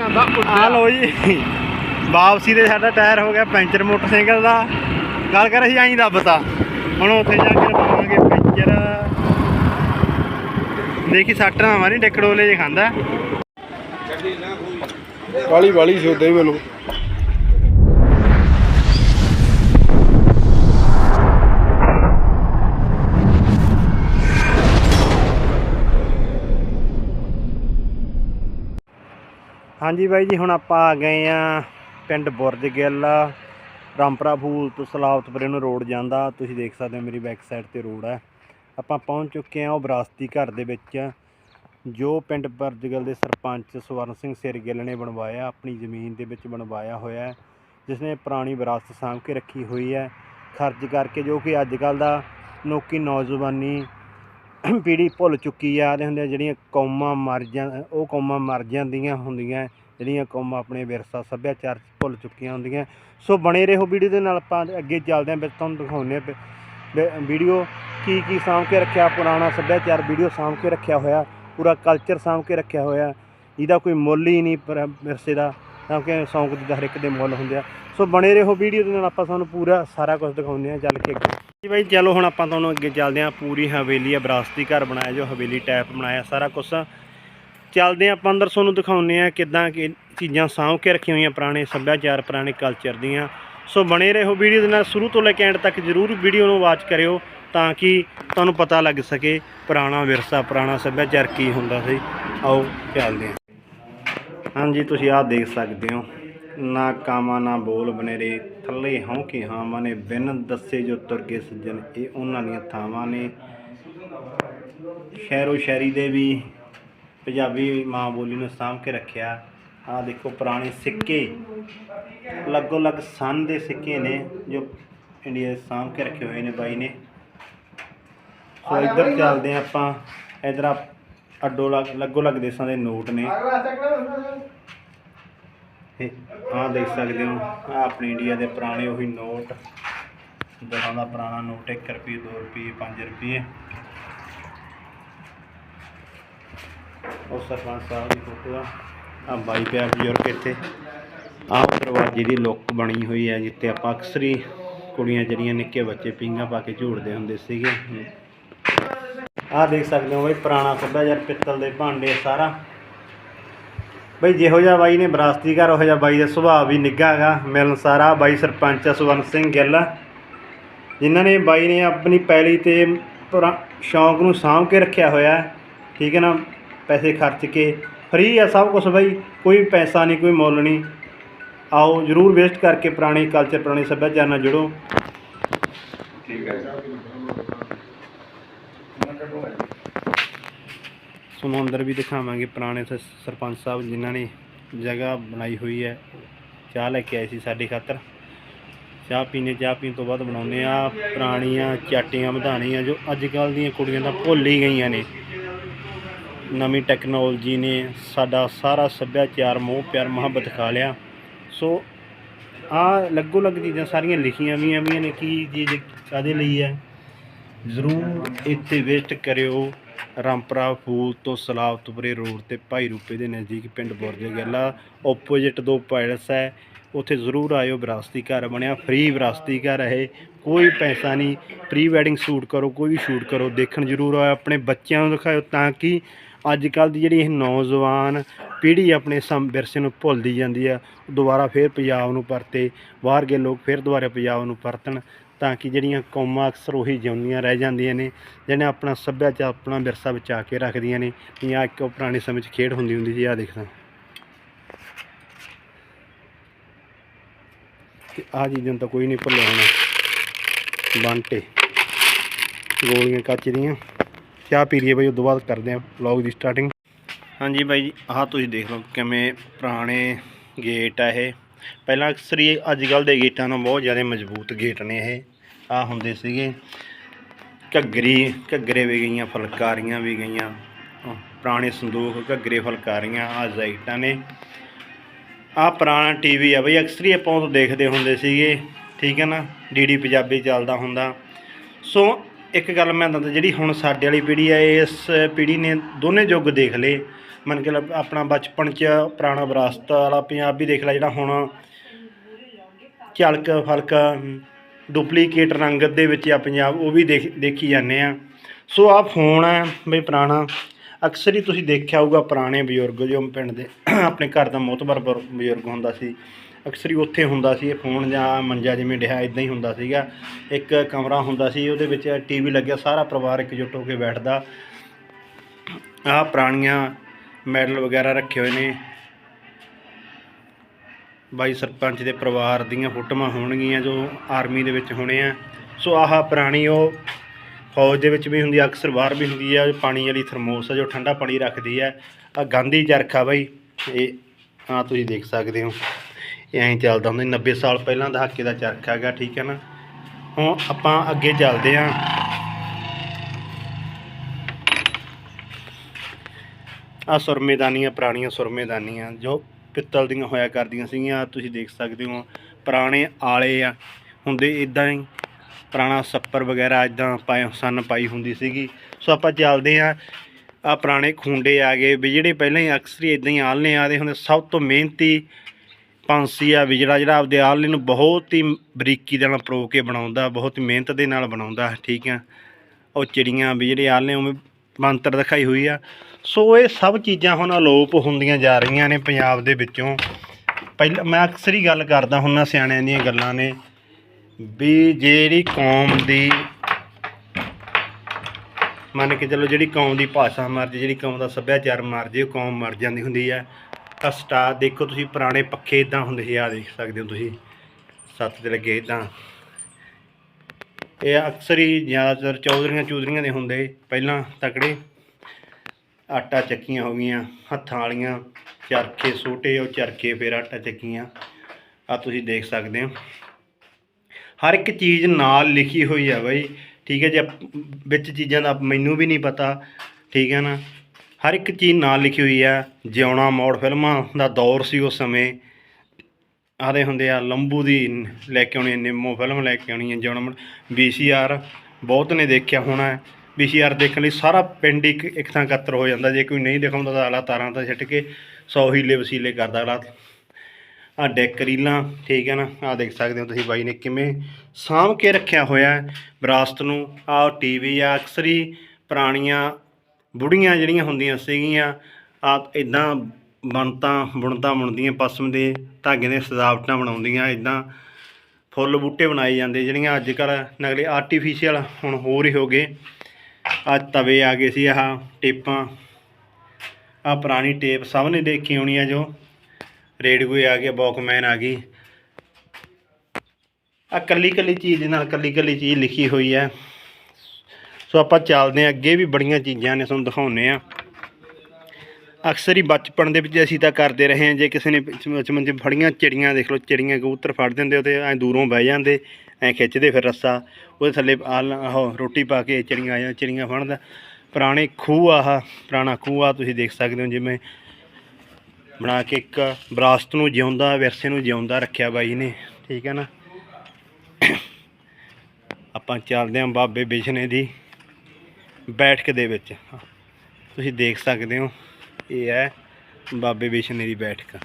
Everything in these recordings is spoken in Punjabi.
ਜਾਂਦਾ ਆ ਲੋ ਜੀ ਵਾਪਸੀ ਦੇ ਸਾਡਾ ਟਾਇਰ ਹੋ ਗਿਆ ਪੈਂਚਰ ਮੋਟਰਸਾਈਕਲ ਦਾ। ਗੱਲ ਕਰ ਅਸੀਂ ਐਂ ਦੱਬਤਾ ਹੁਣ ਉੱਥੇ ਜਾ ਕੇ ਲਵਾਵਾਂਗੇ ਪੈਂਚਰ। ਦੇਖੀ ਸੱਟ ਨਾ ਮਾਰੀ ਡਿਕੜੋਲੇ ਜੇ ਖਾਂਦਾ। ਵਾਲੀ ਵਾਲੀ ਸੋਦੇ ਮੈਨੂੰ। ਹਾਂਜੀ ਬਾਈ ਜੀ, ਹੁਣ ਆਪਾਂ ਆ ਗਏ ਆ ਪਿੰਡ ਬੁਰਜ ਗਿੱਲ, ਰਾਮਪਰਾ ਫੂਲ ਤੋਂ ਸਲਾਵਤਪੁਰੇ ਨੂੰ ਰੋਡ ਜਾਂਦਾ। ਤੁਸੀਂ ਦੇਖ ਸਕਦੇ ਹੋ ਮੇਰੀ ਬੈਕ ਸਾਈਡ ਤੇ ਰੋਡ ਹੈ। ਆਪਾਂ ਪਹੁੰਚ ਚੁੱਕੇ ਆ ਉਹ ਵਿਰਾਸਤੀ ਘਰ ਦੇ ਵਿੱਚ, ਜੋ ਪਿੰਡ ਬੁਰਜ ਗਿੱਲ ਦੇ ਸਰਪੰਚ ਸਵਰਨ ਸਿੰਘ ਸਿਰ ਗਿੱਲ ਨੇ ਬਣਵਾਇਆ, ਆਪਣੀ ਜ਼ਮੀਨ ਦੇ ਵਿੱਚ ਬਣਵਾਇਆ ਹੋਇਆ ਹੈ ਜਿਸ ਨੇ ਪੁਰਾਣੀ ਵਿਰਾਸਤ ਸਾਂਭ ਕੇ ਰੱਖੀ ਹੋਈ ਹੈ। ਖਰਚ ਕਰਕੇ ਜੋ ਕਿ ਅੱਜ ਕੱਲ ਦਾ ਲੋਕੀ ਨੌਜਵਾਨੀ ਪੀੜ੍ਹੀ ਭੁੱਲ ਚੁੱਕੀ ਆ ਆਦੇ ਹੁੰਦੇ ਆ, ਜਿਹੜੀਆਂ ਕੌਮਾਂ ਮਰ ਜਾਂ, ਉਹ ਕੌਮਾਂ ਮਰ ਜਾਂਦੀਆਂ ਹੁੰਦੀਆਂ, ਜਿਹੜੀਆਂ ਕੌਮਾਂ ਆਪਣੇ ਵਿਰਸਾ ਸੱਭਿਆਚਾਰ 'ਚ ਭੁੱਲ ਚੁੱਕੀਆਂ ਹੁੰਦੀਆਂ। ਸੋ ਬਣੇ ਰਹੋ ਵੀਡੀਓ ਦੇ ਨਾਲ, ਆਪਾਂ ਅੱਗੇ ਚੱਲਦੇ ਹਾਂ ਵਿੱਚ ਤੁਹਾਨੂੰ ਦਿਖਾਉਂਦੇ ਆ ਵੀਡੀਓ ਕੀ ਕੀ ਸਾਂਭ ਕੇ ਰੱਖਿਆ, ਪੁਰਾਣਾ ਸੱਭਿਆਚਾਰ ਵੀਡੀਓ ਸਾਂਭ ਕੇ ਰੱਖਿਆ ਹੋਇਆ, ਪੂਰਾ ਕਲਚਰ ਸਾਂਭ ਕੇ ਰੱਖਿਆ ਹੋਇਆ, ਇਹਦਾ ਕੋਈ ਮੁੱਲ ਹੀ ਨਹੀਂ ਪਰ ਵਿਰਸੇ ਦਾ ਕਿਉਂਕਿ ਸ਼ੌਂਕ ਦੀ ਹਰ ਇੱਕ ਦੇ ਮੁੱਲ ਹੁੰਦੇ ਆ। ਸੋ ਬਣੇ ਰਹੋ ਵੀਡੀਓ ਦੇ ਨਾਲ, ਆਪਾਂ ਤੁਹਾਨੂੰ ਪੂਰਾ ਸਾਰਾ ਕੁਝ ਦਿਖਾਉਂਦੇ ਆ ਚੱਲ ਕੇ ਅੱਗੇ। ਬਾਈ, ਚਲੋ ਹੁਣ ਆਪਾਂ ਤੁਹਾਨੂੰ ਅੱਗੇ ਚੱਲਦੇ ਹਾਂ। ਪੂਰੀ ਹਵੇਲੀ ਆ, ਵਿਰਾਸਤੀ ਘਰ ਬਣਾਇਆ, ਜੋ ਹਵੇਲੀ ਟਾਈਪ ਬਣਾਇਆ, ਸਾਰਾ ਕੁਝ ਚੱਲਦੇ ਹਾਂ ਆਪਾਂ, ਅੰਦਰ ਤੁਹਾਨੂੰ ਦਿਖਾਉਂਦੇ ਆ ਕਿਦਾਂ ਕਿ ਚੀਜ਼ਾਂ ਸਾਂਭ ਕੇ ਰੱਖੀਆਂ ਹੋਈਆਂ, ਪੁਰਾਣੇ ਸੱਭਿਆਚਾਰ, ਪੁਰਾਣੇ ਕਲਚਰ ਦੀਆਂ। ਸੋ ਬਣੇ ਰਹੋ ਵੀਡੀਓ ਦੇ ਨਾਲ, ਸ਼ੁਰੂ ਤੋਂ ਲੈ ਕੇ ਐਂਡ ਤੱਕ ਜਰੂਰ ਵੀਡੀਓ ਨੂੰ ਵਾਚ ਕਰਿਓ, ਤਾਂ ਕਿ ਤੁਹਾਨੂੰ ਪਤਾ ਲੱਗ ਸਕੇ ਪੁਰਾਣਾ ਵਿਰਸਾ, ਪੁਰਾਣਾ ਸੱਭਿਆਚਾਰ ਕੀ ਹੁੰਦਾ ਸੀ। ਆਓ ਚੱਲਦੇ ਹਾਂ। ਹਾਂਜੀ, ਤੁਸੀਂ ਆਹ ਦੇਖ ਸਕਦੇ ਹੋ। ਨਾ ਕਾਮਾ ਨਾ ਬੋਲ ਬਨੇਰੇ। ਥੱਲੇ ਹਉ ਕਿ ਹਾਵਾਂ ਨੇ ਬਿਨ ਦੱਸੇ ਜੋ ਤੁਰ ਕੇ ਸੱਜਣ ਇਹ ਉਹਨਾਂ ਦੀਆਂ ਥਾਵਾਂ ਨੇ। ਸ਼ਹਿਰੋ ਸ਼ਾਇਰੀ ਦੇ ਵੀ ਪੰਜਾਬੀ ਮਾਂ ਬੋਲੀ ਨੂੰ ਸਾਂਭ ਕੇ ਰੱਖਿਆ। ਆਹ ਦੇਖੋ ਪੁਰਾਣੇ ਸਿੱਕੇ। ਲੱਗੋ ਲੱਗ ਸੰਨ ਦੇ ਸਿੱਕੇ ਨੇ ਜੋ ਇੰਡੀਆ 'ਚ ਸਾਂਭ ਕੇ ਰੱਖੇ ਹੋਏ ਨੇ ਬਾਈ ਨੇ। ਸੋ ਇੱਧਰ ਚੱਲਦੇ ਆਪਾਂ। ਇੱਧਰ ਆ ਅੱਡੋ ਲੱਗੋ ਲੱਗ ਦੇਸਾਂ ਦੇ ਨੋਟ ਨੇ। ਆਹ ਦੇਖ ਸਕਦੇ ਹੋ, ਆਹ ਆਪਣੇ ਇੰਡੀਆ ਦੇ ਪੁਰਾਣੇ ਉਹੀ ਨੋਟ ਦਸਾਂ ਦਾ ਪੁਰਾਣਾ ਨੋਟ 1 ਰੁਪਏ 2 ਰੁਪਏ 5 ਰੁਪਏ ਉਹ ਸਰਪੰਚ ਸਾਹਿਬ ਦੀ ਫੋਟੋ ਆ। ਆ ਬਾਈ ਪਿਆ ਬਜ਼ੁਰਗ ਇੱਥੇ। ਆਹ ਦਰਵਾਜ਼ੇ ਦੀ ਲੁੱਕ ਬਣੀ ਹੋਈ ਹੈ, ਜਿੱਥੇ ਆਪਾਂ ਅਕਸਰ ਹੀ ਕੁੜੀਆਂ ਜਿਹੜੀਆਂ ਨਿੱਕੇ ਬੱਚੇ ਪਿੰਗਾ ਪਾ ਕੇ ਝੂੜਦੇ ਹੁੰਦੇ ਸੀਗੇ। ਆਹ ਦੇਖ ਸਕਦੇ ਹੋ ਬਈ, ਪੁਰਾਣਾ ਸੱਭਿਆਚਾਰ ਪਿੱਤਲ ਦੇ ਭਾਂਡੇ ਸਾਰਾ। ਬਈ ਜਿਹੋ ਜਿਹਾ ਬਾਈ ਨੇ ਵਿਰਾਸਤੀ ਘਰ ਉਹੋ ਜਿਹਾ ਬਾਈ ਦਾ ਸੁਭਾਅ ਵੀ ਨਿੱਘਾ ਹੈਗਾ ਮਿਲਣ ਸਾਰਾ ਬਾਈ ਸਰਪੰਚ ਆ ਸੁਵਰਨ ਸਿੰਘ ਗਿੱਲ। ਜਿਨ੍ਹਾਂ ਨੇ ਬਾਈ ਨੇ ਆਪਣੀ ਪੈਲੀ ਤੇ ਸ਼ੌਂਕ ਨੂੰ ਸਾਂਭ ਕੇ ਰੱਖਿਆ ਹੋਇਆ ਠੀਕ ਹੈ ਨਾ? ਪੈਸੇ ਖਰਚ ਕੇ। ਫ੍ਰੀ ਆ ਸਭ ਕੁਝ ਬਾਈ। ਕੋਈ ਪੈਸਾ ਨਹੀਂ, ਕੋਈ ਮੁੱਲ ਨਹੀਂ। ਆਓ ਜਰੂਰ ਵੇਸਟ ਕਰਕੇ ਪੁਰਾਣੇ ਕਲਚਰ ਪੁਰਾਣੇ ਸੱਭਿਆਚਾਰ ਨਾਲ ਜੁੜੋ। ਠੀਕ ਹੈ ਤੁਹਾਨੂੰ ਅੰਦਰ ਵੀ ਦਿਖਾਵਾਂਗੇ ਪੁਰਾਣੇ ਸਰਪੰਚ ਸਾਹਿਬ ਜਿਨ੍ਹਾਂ ਨੇ ਜਗ੍ਹਾ ਬਣਾਈ ਹੋਈ ਹੈ। ਚਾਹ ਲੈ ਕੇ ਆਏ ਸੀ ਸਾਡੇ ਖਾਤਰ। ਚਾਹ ਪੀਣੇ, ਚਾਹ ਪੀਣ ਤੋਂ ਬਾਅਦ ਬਣਾਉਂਦੇ ਆ ਪੁਰਾਣੀਆਂ ਚਾਟੀਆਂ ਮਧਾਣੀਆਂ ਜੋ ਅੱਜ ਕੱਲ੍ਹ ਦੀਆਂ ਕੁੜੀਆਂ ਤਾਂ ਭੁੱਲ ਹੀ ਗਈਆਂ ਨੇ। ਨਵੀਂ ਟੈਕਨੋਲੋਜੀ ਨੇ ਸਾਡਾ ਸਾਰਾ ਸੱਭਿਆਚਾਰ ਮੋਹ ਪਿਆਰ ਮੁਹੱਬਤ ਖਾ ਲਿਆ। ਸੋ ਆ ਲੱਗੋ ਲੱਗ ਚੀਜ਼ਾਂ ਸਾਰੀਆਂ ਲਿਖੀਆਂ ਵੀ ਵੀਆਂ ਨੇ ਕੀ ਚੀਜ਼ ਕਾਦੇ ਲਈ ਹੈ। ਜ਼ਰੂਰ ਇੱਥੇ ਵਿਜ਼ਿਟ ਕਰਿਓ। ਰਾਮਪਰਾ ਫੂਲ ਤੋਂ ਸਲਾਵਤਪੁਰੇ ਰੋਡ ਤੇ ਭਾਈ ਰੂਪੇ ਦੇ ਨਜ਼ਦੀਕ ਪਿੰਡ ਬੁਰਜ ਗੱਲਾ ਆਪੋਜ਼ਿਟ ਦੋ ਪੈਲਸ ਹੈ। ਉੱਥੇ ਜ਼ਰੂਰ ਆਇਓ, ਵਿਰਾਸਤੀ ਘਰ ਬਣਿਆ ਫ੍ਰੀ ਵਿਰਾਸਤੀ ਘਰ ਹੈ ਇਹ। ਕੋਈ ਪੈਸਾ ਨਹੀਂ ਪ੍ਰੀ ਵੈਡਿੰਗ ਸ਼ੂਟ ਕਰੋ, ਕੋਈ ਵੀ ਸ਼ੂਟ ਕਰੋ, ਦੇਖਣ ਜ਼ਰੂਰ ਆਇਓ, ਆਪਣੇ ਬੱਚਿਆਂ ਨੂੰ ਦਿਖਾਇਓ ਤਾਂ ਕਿ ਅੱਜ ਕੱਲ੍ਹ ਦੀ ਜਿਹੜੀ ਇਹ ਨੌਜਵਾਨ ਪੀੜ੍ਹੀ ਆਪਣੇ ਸਮ, ਵਿਰਸੇ ਨੂੰ ਭੁੱਲਦੀ ਜਾਂਦੀ ਆ ਦੁਬਾਰਾ ਫੇਰ ਪੰਜਾਬ ਨੂੰ ਪਰਤੇ, ਬਾਹਰ ਗਏ ਲੋਕ ਫੇਰ ਦੁਬਾਰਾ ਪੰਜਾਬ ਨੂੰ ਪਰਤਣ। ਤਾਂ ਕਿ ਜਿਹੜੀਆਂ ਕੌਮਾਂ ਅਕਸਰ ਉਹੀ ਜਿਉਂਦੀਆਂ ਰਹਿ ਜਾਂਦੀਆਂ ਨੇ, ਜਿਹਨੇ ਆਪਣਾ ਸੱਭਿਆਚਾਰ ਆਪਣਾ ਵਿਰਸਾ ਬਚਾ ਕੇ ਰੱਖਦੀਆਂ ਨੇ। ਵੀ ਆਹ ਇੱਕ ਪੁਰਾਣੇ ਸਮੇਂ 'ਚ ਖੇਡ ਹੁੰਦੀ ਹੁੰਦੀ ਜੀ ਆ ਦੇਖਦਾ ਤੇ। ਆਹ ਚੀਜ਼ਾਂ ਤਾਂ ਕੋਈ ਨਹੀਂ ਭੁੱਲਿਆ ਹੋਣਾ। ਬਾਂਟੇ। ਗੋਲੀਆਂ ਕੱਚ ਦੀਆਂ ਚਾਹ ਪੀ ਲਈਏ ਬਾਈ ਉਸ ਤੋਂ ਬਾਅਦ ਕਰਦੇ ਆਂ ਵਲੌਗ ਦੀ ਸਟਾਰਟਿੰਗ ਹਾਂਜੀ ਬਾਈ ਜੀ, ਆਹ ਤੁਸੀਂ ਦੇਖ ਲਓ ਕਿਵੇਂ ਪੁਰਾਣੇ ਗੇਟ ਆ ਇਹ। ਪਹਿਲਾਂ ਅਕਸਰ ਹੀ ਅੱਜ ਕੱਲ੍ਹ ਦੇ ਗੇਟਾਂ ਨਾਲੋਂ ਬਹੁਤ ਜ਼ਿਆਦਾ ਮਜ਼ਬੂਤ ਗੇਟ ਨੇ ਇਹ। ਆ ਹੁੰਦੇ ਸੀਗੇ। ਘੱਗਰੀ, ਘੱਗਰੇ ਵੀ ਗਈਆਂ, ਫਲਕਾਰੀਆਂ ਵੀ ਗਈਆਂ। ਪੁਰਾਣੇ ਸੰਦੂਕ, ਘੱਗਰੇ, ਫਲਕਾਰੀਆਂ ਆ ਜਾਈਟਾਂ ਨੇ। ਆ ਪੁਰਾਣਾ ਟੀਵੀ ਆ ਬਈ, ਅਕਸਰ ਹੀ ਆਪਾਂ ਉਹ ਦੇਖਦੇ ਹੁੰਦੇ ਸੀਗੇ। ਠੀਕ ਹੈ ਨਾ? ਡੀਡੀ ਪੰਜਾਬੀ ਚੱਲਦਾ ਹੁੰਦਾ। ਸੋ ਇੱਕ ਗੱਲ ਮੈਂ ਦੱਸਦਾ, ਜਿਹੜੀ ਹੁਣ ਸਾਡੇ ਵਾਲੀ ਪੀੜ੍ਹੀ ਹੈ ਇਸ ਪੀੜ੍ਹੀ ਨੇ ਦੋਨੇ ਯੁੱਗ ਦੇਖ ਲਏ। ਮੰਨ ਕੇ ਚੱਲ ਆਪਣਾ ਬਚਪਨ 'ਚ, ਪੁਰਾਣਾ ਵਿਰਾਸਤ ਵਾਲਾ ਪੰਜਾਬ ਵੀ ਦੇਖ ਲਿਆ, ਜਿਹੜਾ ਹੁਣ ਝਲਕ ਫਲਕ ਡੁਪਲੀਕੇਟ ਰੰਗ ਦੇ ਵਿੱਚ ਆ ਪੰਜਾਬ, ਉਹ ਵੀ ਦੇਖ, ਦੇਖੀ ਜਾਂਦੇ ਆ। ਸੋ ਆ ਫੋਨ ਹੈ ਬਈ ਪੁਰਾਣਾ। ਅਕਸਰ ਹੀ ਤੁਸੀਂ ਦੇਖਿਆ ਹੋਊਗਾ, ਪੁਰਾਣੇ ਬਜ਼ੁਰਗ ਜੋ ਪਿੰਡ ਦੇ, ਆਪਣੇ ਘਰ ਦਾ ਮੋਤਬਰ ਬਰ- ਬਜ਼ੁਰਗ ਹੁੰਦਾ ਸੀ। ਅਕਸਰ ਹੀ ਉੱਥੇ ਹੁੰਦਾ ਸੀ, ਇਹ ਫੋਨ ਜਾਂ ਮੰਜਾ ਜਿਵੇਂ ਡਿਹਾ ਇਦਾਂ ਹੀ ਹੁੰਦਾ ਸੀਗਾ। ਇੱਕ ਕਮਰਾ ਹੁੰਦਾ ਸੀ, ਉਹਦੇ ਵਿੱਚ ਟੀਵੀ ਲੱਗਿਆ, ਸਾਰਾ ਪਰਿਵਾਰ ਇਕਜੁੱਟ ਹੋ ਕੇ ਬੈਠਦਾ। ਆਹ ਪੁਰਾਣੀਆਂ ਮੈਡਲ ਵਗੈਰਾ ਰੱਖੇ ਹੋਏ ਨੇ। ਬਾਈ ਸਰਪੰਚ ਦੇ ਪਰਿਵਾਰ ਦੀਆਂ ਫੋਟੋਆਂ ਹੋਣਗੀਆਂ, ਜੋ ਆਰਮੀ ਦੇ ਵਿੱਚ ਹੋਣੇ ਆ। ਸੋ ਆਹ ਪੁਰਾਣੀ ਉਹ ਫੌਜ ਦੇ ਵਿੱਚ ਵੀ ਹੁੰਦੀ ਆ, ਅਕਸਰ ਬਾਹਰ ਵੀ ਹੁੰਦੀ ਆ, ਪਾਣੀ ਵਾਲੀ ਥਰਮੋਸ ਆ, ਜੋ ਠੰਡਾ ਪਾਣੀ ਰੱਖਦੀ ਆ। ਆ ਗਾਂਧੀ ਚਰਖਾ ਬਾਈ, ਇਹ ਆ ਤੁਸੀਂ ਦੇਖ ਸਕਦੇ ਹੋ। ਐਂ ਚੱਲਦਾ ਹੁੰਦਾ 90 ਸਾਲ ਪਹਿਲਾਂ ਦਹਾਕੇ ਦਾ ਚਰਖਾ ਹੈਗਾ ਠੀਕ ਹੈ ਨਾ? ਹੁਣ ਆਪਾਂ ਅੱਗੇ ਚੱਲਦੇ ਆਂ ਆ ਸੁਰਮੇਦਾਨੀਆਂ, ਪੁਰਾਣੀਆਂ ਸੁਰਮੇਦਾਨੀਆਂ, ਜੋ ਪਿੱਤਲ ਦੀਆਂ ਹੋਇਆ ਕਰਦੀਆਂ ਸੀਗੀਆਂ ਤੁਸੀਂ ਦੇਖ ਸਕਦੇ ਹੋ, ਪੁਰਾਣੇ ਆਲੇ ਆ। ਹੁੰਦੇ ਇਦਾਂ ਹੀ ਪੁਰਾਣਾ ਸੱਪਰ ਵਗੈਰਾ ਇਦਾਂ ਪਾਏ, ਸਨ ਪਾਈ ਹੁੰਦੀ ਸੀਗੀ। ਸੋ ਆਪਾਂ ਚੱਲਦੇ ਆ ਆ ਪੁਰਾਣੇ ਖੁੰਡੇ ਆ ਗਏ ਵੀ ਜਿਹੜੇ ਪਹਿਲਾਂ ਹੀ ਅਕਸਰ ਹੀ ਇਦਾਂ ਹੀ ਆਲਣੇ ਆਦੇ ਹੁੰਦੇ ਸਭ ਤੋਂ ਮਿਹਨਤੀ ਪੰਛੀ ਆ ਵੀ ਜਿਹੜਾ ਜਿਹੜਾ ਆਪਦੇ ਆਲੇ ਨੂੰ ਬਹੁਤ ਹੀ ਬਰੀਕੀ ਦੇ ਨਾਲ ਪਰੋ ਕੇ ਬਣਾਉਂਦਾ, ਬਹੁਤ ਮਿਹਨਤ ਦੇ ਨਾਲ ਬਣਾਉਂਦਾ, ਠੀਕ ਆ। ਉਹ ਚਿੜੀਆਂ ਵੀ ਜਿਹੜੇ ਆਲਣੇ ਉਵੇਂ ਮੰਤਰ ਦਿਖਾਈ ਹੋਈ ਆ। ਸੋ ਇਹ ਸਭ ਚੀਜ਼ਾਂ ਹੁਣ ਅਲੋਪ ਹੁੰਦੀਆਂ ਜਾ ਰਹੀਆਂ ਨੇ ਪੰਜਾਬ ਦੇ ਵਿੱਚੋਂ। ਪਹਿਲਾਂ ਮੈਂ ਅਕਸਰ ਹੀ ਗੱਲ ਕਰਦਾ ਹੁੰਨਾ ਸਿਆਣਿਆਂ ਦੀਆਂ ਗੱਲਾਂ ਨੇ ਵੀ ਜਿਹੜੀ ਕੌਮ ਦੀ ਮੰਨ ਕੇ ਚੱਲੋ ਜਿਹੜੀ ਕੌਮ ਦੀ ਭਾਸ਼ਾ ਮਰ ਜੇ ਜਿਹੜੀ ਕੌਮ ਦਾ ਸੱਭਿਆਚਾਰ ਮਰ ਜੇ ਕੌਮ ਮਰ ਜਾਂਦੀ ਹੁੰਦੀ ਹੈ ਤਾਂ ਸਟਾਰ ਦੇਖੋ ਤੁਸੀਂ, ਪੁਰਾਣੇ ਪੱਖੇ ਇਦਾਂ ਹੁੰਦੇ ਸੀ ਆ ਦੇਖ ਸਕਦੇ ਹੋ ਤੁਸੀਂ, ਸੱਤ ਤੇ ਲੱਗੇ ਇਦਾਂ। ਇਹ ਅਕਸਰ ਹੀ ਜ਼ਿਆਦਾਤਰ ਚੌਧਰੀਆਂ ਚੌਧਰੀਆਂ ਦੇ ਹੁੰਦੇ, ਪਹਿਲਾਂ ਤਕੜੇ, ਆਟਾ ਚੱਕੀਆਂ ਹੋ ਗਈਆਂ, ਹੱਥਾਂ ਵਾਲੀਆਂ, ਚਰਖੇ ਛੋਟੇ ਉਹ ਚਰਖੇ ਫਿਰ ਆਟਾ ਚੱਕੀਆਂ ਆ ਤੁਸੀਂ ਦੇਖ ਸਕਦੇ ਹੋ। ਹਰ ਇੱਕ ਚੀਜ਼ ਨਾਲ ਲਿਖੀ ਹੋਈ ਆ ਬਾਈ, ਠੀਕ ਹੈ, ਜੇ ਵਿੱਚ ਚੀਜ਼ਾਂ ਦਾ ਮੈਨੂੰ ਵੀ ਨਹੀਂ ਪਤਾ, ਠੀਕ ਹੈ ਨਾ। ਹਰ ਇੱਕ ਚੀਜ਼ ਨਾਲ ਲਿਖੀ ਹੋਈ ਆ, ਜਿਉਣਾ ਮੋੜ ਫਿਲਮਾਂ ਦਾ ਦੌਰ ਸੀ ਉਸ ਸਮੇਂ। ਆਦੇ ਹੁੰਦੇ ਆ, ਲੰਬੂ ਦੀ ਲੈ ਕੇ ਆਉਣੀ, ਨਿੰਮੋ ਫਿਲਮ ਲੈ ਕੇ ਆਉਣੀ ਹੈ ਜਿਉਣਾ ਮੋੜ। ਵੀਸੀਆਰ ਬਹੁਤ ਨੇ ਦੇਖਿਆ ਹੋਣਾ। ਵੀਸੀਆਰ ਦੇਖਣ ਲਈ ਸਾਰਾ ਪਿੰਡ ਇੱਕ ਇੱਕ ਥਾਂ ਇਕੱਤਰ ਹੋ ਜਾਂਦਾ। ਜੇ ਕੋਈ ਨਹੀਂ ਦਿਖਾਉਂਦਾ ਤਾਂ ਅਗਲਾ ਤਾਰਾਂ ਤਾਂ ਛੱਡ ਕੇ 100 ਹੀਲੇ ਵਸੀਲੇ ਕਰਦਾ ਅਗਲਾ। ਆ ਡੈਕ ਰੀਲਾਂ, ਠੀਕ ਹੈ ਨਾ? ਆ ਦੇਖ ਸਕਦੇ ਹੋ ਤੁਸੀਂ ਬਾਈ ਨੇ ਕਿਵੇਂ ਸਾਂਭ ਕੇ ਰੱਖਿਆ ਹੋਇਆ ਵਿਰਾਸਤ ਨੂੰ। ਆ ਟੀਵੀ ਆ, ਅਕਸਰ ਹੀ ਪੁਰਾਣੀਆਂ ਬੁੜੀਆਂ ਜਿਹੜੀਆਂ ਹੁੰਦੀਆਂ ਸੀਗੀਆਂ ਆ ਇਦਾਂ ਬਣਤਾਂ ਬੁਣਤਾਂ ਬੁਣਦੀਆਂ, ਪਸਮ ਦੇ ਧਾਗੇ ਦੇ ਸਜਾਵਟਾਂ ਬਣਾਉਂਦੀਆਂ ਇਦਾਂ ਫੁੱਲ ਬੂਟੇ ਬਣਾਏ ਜਾਂਦੇ, ਜਿਹੜੀਆਂ ਅੱਜ ਕੱਲ੍ਹ ਨਕਲੀ ਆਰਟੀਫੀਸ਼ੀਅਲ ਹੁਣ ਹੋਰ ਹੀ ਹੋ ਗਏ। ਆ ਤਵੇ ਆ ਗਏ ਸੀ, ਆਹ ਟੇਪਾਂ ਆ ਪੁਰਾਣੀ ਟੇਪ ਸਭ ਨੇ ਦੇਖੀ ਹੋਣੀ ਆ ਜੋ। ਰੇਡਗੋਏ ਆ ਗਿਆ ਬੌਕਮੈਨ ਆ ਗਈ। ਆ ਕੱਲੀ ਕੱਲੀ ਚੀਜ਼ ਦੇ ਨਾਲ ਕੱਲੀ ਕੱਲੀ ਚੀਜ਼ ਲਿਖੀ ਹੋਈ ਹੈ ਸੋ ਆਪਾਂ ਚੱਲਦੇ ਹਾਂ, ਅੱਗੇ ਵੀ ਬੜੀਆਂ ਚੀਜ਼ਾਂ ਨੇ ਤੁਹਾਨੂੰ ਦਿਖਾਉਨੇ ਆ ਅਕਸਰ ਹੀ ਬਚਪਨ ਦੇ ਵਿੱਚ ਅਸੀਂ ਤਾਂ ਕਰਦੇ ਰਹੇ ਹਾਂ, ਜੇ ਕਿਸੇ ਨੇ ਬਚਪਨ 'ਚ ਫੜੀਆਂ, ਚਿੜੀਆਂ ਦੇਖ ਲਓ, ਚਿੜੀਆਂ ਕਬੂਤਰ ਫੜ ਦਿੰਦੇ ਉਹ ਤੇ ਐ ਦੂਰੋਂ ਬਹਿ ਜਾਂਦੇ, ਐ ਖਿੱਚਦੇ ਫਿਰ ਰੱਸਾ, ਉਹਦੇ ਥੱਲੇ ਆਲ ਆਹੋ ਰੋਟੀ ਪਾ ਕੇ ਚਿੜੀਆਂ ਆ ਜਾਂ ਚਿੜੀਆਂ ਫੜਦਾ। ਪੁਰਾਣੇ ਖੂਹ ਆਹ, ਪੁਰਾਣਾ ਖੂਹ ਆ, ਤੁਸੀਂ ਦੇਖ ਸਕਦੇ ਹੋ ਜਿਵੇਂ ਬਣਾ ਕੇ ਇੱਕ ਵਿਰਾਸਤ ਨੂੰ ਜਿਉਂਦਾ, ਵਿਰਸੇ ਨੂੰ ਜਿਉਂਦਾ ਰੱਖਿਆ ਬਾਈ ਨੇ, ਠੀਕ ਹੈ ਨਾ? ਆਪਾਂ ਚੱਲਦੇ ਹਾਂ ਬਾਬੇ ਬਿਸ਼ਨੇ ਦੀ। ਬੈਠਕ ਦੇ ਵਿੱਚ। ਤੁਸੀਂ ਦੇਖ ਸਕਦੇ ਹੋ, ਇਹ ਹੈ ਬਾਬੇ ਬਿਸ਼ਨੇ ਦੀ ਬੈਠਕ।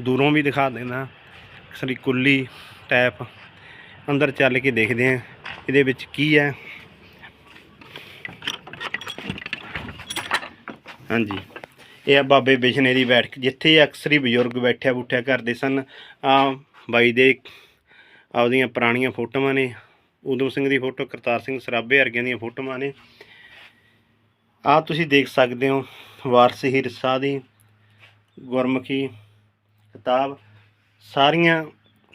ਦੂਰੋਂ ਵੀ ਦਿਖਾ ਦੇਣਾ, ਸਰੀ ਕੁੱਲੀ ਟੈਪ ਅੰਦਰ ਚੱਲ ਕੇ ਦੇਖਦੇ ਹਾਂ, ਇਹਦੇ ਵਿੱਚ ਕੀ ਹੈ। ਹਾਂਜੀ, ਇਹ ਆ ਬਾਬੇ ਬਿਸ਼ਨੇ ਦੀ ਬੈਠਕ, ਜਿੱਥੇ ਅਕਸਰ ਹੀ ਬਜ਼ੁਰਗ ਬੈਠਿਆ ਬੁੱਠਿਆ ਕਰਦੇ ਸਨ। ਆ ਬਾਈ ਦੇ ਆਪਦੀਆਂ ਪੁਰਾਣੀਆਂ ਫੋਟੋਆਂ ਨੇ, ਊਧਮ ਸਿੰਘ ਦੀ ਫੋਟੋ, ਕਰਤਾਰ ਸਿੰਘ ਸਰਾਭੇ ਵਰਗਿਆਂ ਦੀਆਂ ਫੋਟੋਆਂ ਨੇ। ਆ ਤੁਸੀਂ ਦੇਖ ਸਕਦੇ ਹੋ ਵਾਰਸ ਹਿਰਸਾ ਦੀ ਗੁਰਮੁਖੀ ਕਿਤਾਬ। ਸਾਰੀਆਂ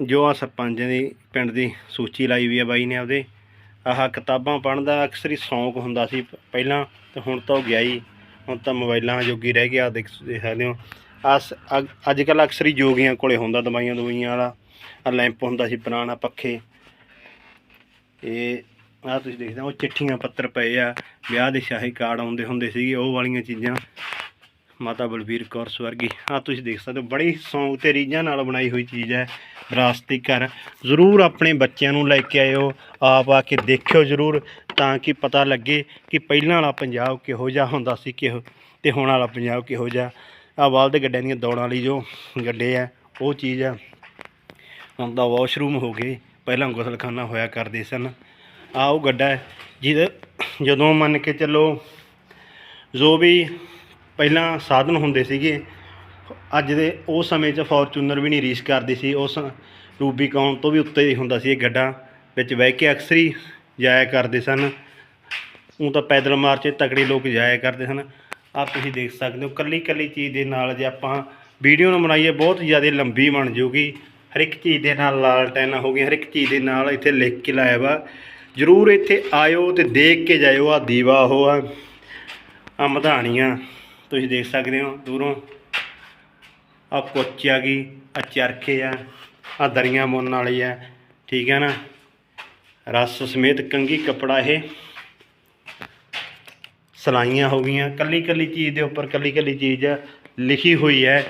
ਜੋ ਆ ਸਰਪੰਚਾਂ ਦੀ ਪਿੰਡ ਦੀ ਸੂਚੀ ਲਾਈ ਵੀ ਆ ਬਾਈ ਨੇ ਆਪਦੇ। ਆਹ ਕਿਤਾਬਾਂ ਪੜ੍ਹਨ ਦਾ ਅਕਸਰ ਹੀ ਸ਼ੌਂਕ ਹੁੰਦਾ ਸੀ ਪਹਿਲਾਂ ਤੇ ਹੁਣ ਤਾਂ ਉਹ ਗਿਆ ਹੀ। ਹੁਣ ਤਾਂ ਮੋਬਾਈਲਾਂ ਜੋਗੀ ਰਹਿ ਗਿਆ, ਦੇਖ ਦੇਖ ਸਕਦੇ ਹੋ। ਆਸ ਅੱਜ ਕੱਲ੍ਹ ਅਕਸਰ ਹੀ ਜੋਗੀਆਂ ਕੋਲੇ ਹੁੰਦਾ ਦਵਾਈਆਂ ਦਵਾਈਆਂ ਵਾਲਾ ਲੈਂਪ ਹੁੰਦਾ ਸੀ ਪੁਰਾਣਾ ਪੱਖੇ। ਇਹ ਆ ਤੁਸੀਂ ਦੇਖਦੇ ਹੋ, ਉਹ ਚਿੱਠੀਆਂ ਪੱਤਰ ਪਏ ਆ, ਵਿਆਹ ਦੇ ਸ਼ਾਹੀ ਕਾਰਡ ਆਉਂਦੇ ਹੁੰਦੇ ਸੀਗੇ, ਉਹ ਵਾਲੀਆਂ ਚੀਜ਼ਾਂ। ਮਾਤਾ ਬਲਬੀਰ ਕੌਰ ਸਵਰਗੀ ਆ ਤੁਸੀਂ ਦੇਖ ਸਕਦੇ ਹੋ, ਬੜੀ ਸ਼ੌਂਕ ਤੇ ਰੀਝਾਂ ਨਾਲ ਬਣਾਈ ਹੋਈ ਚੀਜ਼ ਹੈ, ਵਿਰਾਸਤੀ ਘਰ। ਜ਼ਰੂਰ ਆਪਣੇ ਬੱਚਿਆਂ ਨੂੰ ਲੈ ਕੇ ਆਇਓ, ਆਪ ਆ ਕੇ ਦੇਖਿਓ ਜ਼ਰੂਰ, ਤਾਂ ਕਿ ਪਤਾ ਲੱਗੇ ਕਿ ਪਹਿਲਾਂ ਵਾਲਾ ਪੰਜਾਬ ਕਿਹੋ ਜਿਹਾ ਹੁੰਦਾ ਸੀ, ਕਿਹੋ, ਤੇ ਹੁਣ ਵਾਲਾ ਪੰਜਾਬ ਕਿਹੋ ਜਿਹਾ। ਆ ਬਲਦ ਗੱਡਿਆਂ ਦੀਆਂ ਦੌੜਾਂ ਲਈ ਜੋ ਗੱਡੇ ਆ, ਉਹ ਚੀਜ਼ ਆ। ਹੁਣ ਤਾਂ ਵਾਸ਼ਰੂਮ ਹੋ ਗਏ, ਪਹਿਲਾਂ ਗੁਸਲਖਾਨਾ ਹੋਇਆ ਕਰਦੇ ਸਨ। ਆ ਉਹ ਗੱਡਾ ਹੈ। ਜਿਹਦੇ ਜਦੋਂ ਮੰਨ ਕੇ ਚੱਲੋ ਜੋ ਵੀ ਪਹਿਲਾਂ ਸਾਧਨ ਹੁੰਦੇ ਸੀਗੇ, ਅੱਜ ਦੇ ਉਹ ਸਮੇਂ 'ਚ ਫੋਰਚੂਨਰ ਵੀ ਨਹੀਂ ਰੀਸ ਕਰਦੀ ਸੀ। ਉਸ ਰੂਬੀਕੌਨ ਤੋਂ ਵੀ ਉੱਤੇ ਹੀ ਹੁੰਦਾ ਸੀ ਇਹ ਗੱਡਾ। ਵਿੱਚ ਬਹਿ ਕੇ ਅਕਸਰ ਹੀ ਜਾਇਆ ਕਰਦੇ ਸਨ। ਉਹ ਤਾਂ ਪੈਦਲ ਮਾਰਚ ਤਕੜੇ ਲੋਕ ਜਾਇਆ ਕਰਦੇ ਸਨ। ਆਹ ਤੁਸੀਂ ਦੇਖ ਸਕਦੇ ਹੋ, ਕੱਲੀ ਕੱਲੀ ਚੀਜ਼ ਦੇ ਨਾਲ ਜੇ ਆਪਾਂ ਵੀਡੀਓ ਨੂੰ ਬਣਾਈਏ, ਬਹੁਤ ਜ਼ਿਆਦਾ ਲੰਬੀ ਬਣ ਜਾਊਗੀ। ਹਰ ਇੱਕ ਚੀਜ਼ ਦੇ ਨਾਲ ਲਾਲਟੈਨਾਂ ਹੋ ਗਈਆਂ ਹਰ ਇੱਕ ਚੀਜ਼ ਦੇ ਨਾਲ ਇੱਥੇ ਲਿਖ ਕੇ ਲਾਇਆ ਵਾ। ਜਰੂਰ ਇੱਥੇ ਆਇਓ ਤੇ ਦੇਖ ਕੇ ਜਾਇਓ ਆ ਦੀਵਾ ਉਹ ਆ ਆ ਮਧਾਣੀਆਂ। ਤੁਸੀਂ ਦੇਖ ਸਕਦੇ ਹੋ ਦੂਰੋਂ। ਆ ਕੁੱਚ ਆ ਗਈ ਆ ਚਰਖੇ ਆ ਆ ਦਰੀਆਂ ਬੁਣਨ ਵਾਲੀ ਆ, ਠੀਕ ਹੈ ਨਾ? ਰਸ ਸਮੇਤ ਕੰਗੀ ਕਪੜਾ ਇਹ। ਸਲਾਈਆਂ ਹੋ ਗਈਆਂ ਕੱਲੀ ਕੱਲੀ ਚੀਜ਼ ਦੇ ਉੱਪਰ ਕੱਲੀ ਕੱਲੀ ਚੀਜ਼ ਲਿਖੀ ਹੋਈ ਹੈ।